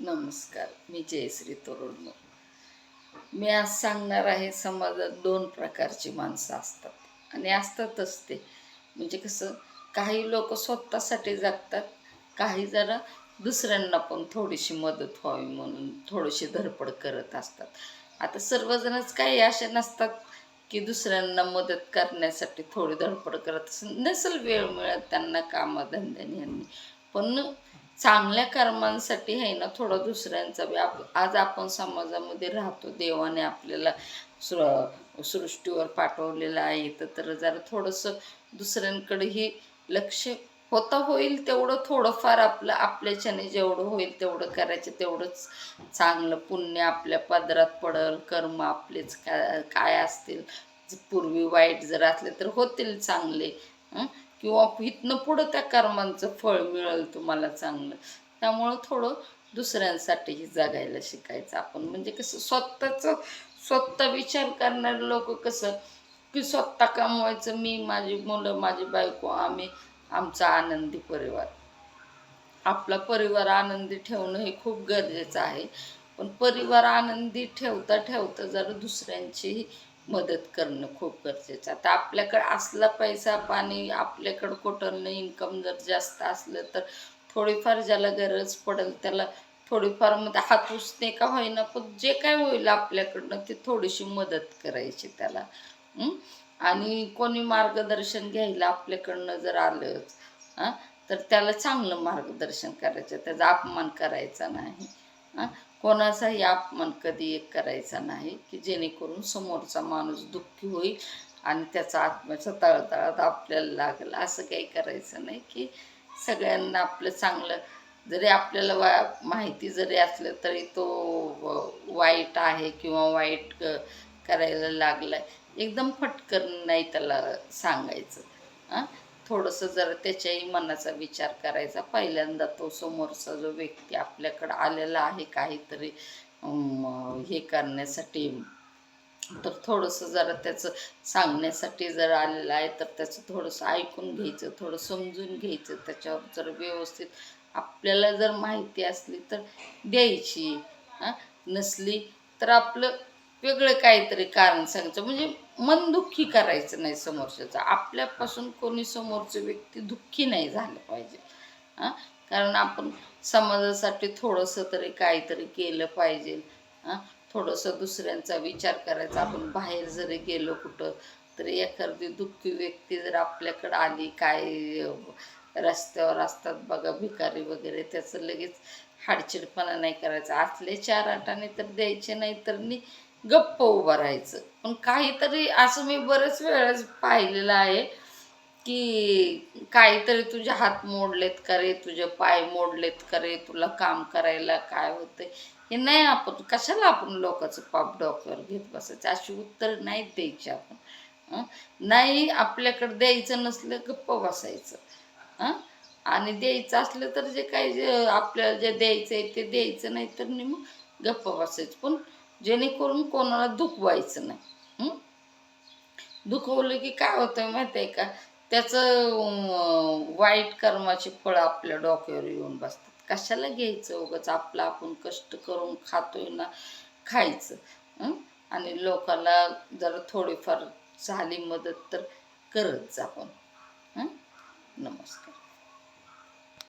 नमस्कार मी जयश्री तरुण मी आज सांगणार आहे समाजात दोन प्रकारची माणसं असतात. आणि असतातच ते. म्हणजे कसं काही लोक स्वतःसाठी जगतात काही जरा दुसऱ्यांना पण थोडीशी मदत व्हावी म्हणून थोडीशी धडपड करत असतात. आता सर्वजणच काही असे नसतात की दुसऱ्यांना मदत करण्यासाठी थोडी धडपड करत असेल नसेल वेळ मिळत त्यांना कामधंद्याने. यांनी पण चांगल्या कर्मांसाठी आहे ना थोडा दुसऱ्यांचा बी आप आज आपण समाजामध्ये राहतो देवाने आपल्याला सृ सृष्टीवर पाठवलेलं आहे. तर तर जरा थोडंसं दुसऱ्यांकडेही लक्ष होता होईल तेवढं थोडंफार आपलं आपल्याच्याने जेवढं होईल तेवढं करायचं. तेवढंच चांगलं पुण्य आपल्या पदरात पडल कर्म आपलेच काय काय असतील पूर्वी वाईट जर असले तर होतील चांगले किंवा इथनं पुढं त्या कर्मांचं फळ मिळेल तुम्हाला चांगलं. त्यामुळं थोडं दुसऱ्यांसाठीही जगायला शिकायचं आपण. म्हणजे कसं स्वतःचं स्वतः विचार करणारे लोक कसं की स्वतः कमवायचं मी माझी मुलं माझी बायको आम्ही आमचा आनंदी परिवार. आपला परिवार आनंदी ठेवणं हे खूप गरजेचं आहे. पण परिवार आनंदी ठेवता ठेवता जरा दुसऱ्यांचीही मदत करणं खूप गरजेचं. आता आपल्याकडं असला पैसा पाणी आपल्याकडं कुठं इन्कम जर जास्त असलं तर थोडीफार ज्याला गरज पडेल त्याला थोडीफार मग हात उसने का होईना पण जे काय होईल आपल्याकडनं ते थोडीशी मदत करायची त्याला. आणि कोणी मार्गदर्शन घ्यायला आपल्याकडनं जर आलंच हां? तर त्याला चांगलं मार्गदर्शन करायचं त्याचा अपमान करायचा नाही. हां? कोणाचाही अपमान कधी एक करायचा नाही की जेणेकरून समोरचा माणूस दुःखी होईल आणि त्याचा आत्म्याचा तळतळात आपल्याला लागेल. असं काही करायचं नाही की सगळ्यांना आपलं चांगलं जरी आपल्याला वा माहिती जरी असलं तरी तो व- वाईट आहे किंवा वाईट करायला लागलाय. एकदम फटकन नाही त्याला सांगायचं. हां? थोडंसं जरा त्याच्याही मनाचा विचार करायचा पहिल्यांदा तो समोरचा जो व्यक्ती आपल्याकडं आलेला आहे काहीतरी हे करण्यासाठी तर थोडंसं जरा त्याचं सांगण्यासाठी जर आलेलं आहे तर त्याचं थोडंसं ऐकून घ्यायचं थोडं समजून घ्यायचं त्याच्यावर जर व्यवस्थित आपल्याला जर माहिती असली तर द्यायची हां? नसली तर आपलं वेगळं काहीतरी कारण सांगायचं. म्हणजे मन दुःखी करायचं नाही समोरच्याचं. आपल्यापासून कोणी समोरचं व्यक्ती दुःखी नाही झालं पाहिजे. हां? कारण आपण समाजासाठी थोडंसं तरी काहीतरी केलं पाहिजे. हां? थोडंसं दुसऱ्यांचा विचार करायचा. आपण बाहेर जरी गेलो कुठं तरी एखादी दुःखी व्यक्ती जर आपल्याकडं आली काय रस्त्यावर असतात बघा भिकारी वगैरे त्याचं लगेच हाडचिडपणा नाही करायचा. असले चार आठाने तर द्यायचे नाही तर नी गप्प उभं राहायचं. पण काहीतरी असं मी बरेच वेळेस पाहिलेलं आहे की काहीतरी तुझे हात मोडलेत का रे? तुझे पाय मोडलेत का रे? तुला काम करायला काय होतंय? हे नाही आपण कशाला आपण लोकांचं पाप डॉक्टर घेत बसायचं? अशी उत्तर नाही द्यायची आपण. नाही आपल्याकडे द्यायचं नसलं गप्प बसायचं. आणि द्यायचं असलं तर जे काही जे आपल्याला जे द्यायचं आहे ते द्यायचं नाही तर मग गप्प बसायचं. पण जेणेकरून कोणाला दुखवायचं नाही. दुखवलं की काय होतं माहिती आहे का? त्याचं वाईट कर्माची फळं आपल्या डोक्यावर येऊन बसतात. कशाला घ्यायचं उगाच? आपलं आपण कष्ट करून खातोय ना खायचं. आणि लोकांना जरा थोडीफार झाली मदत तर करत जा आपण. नमस्कार.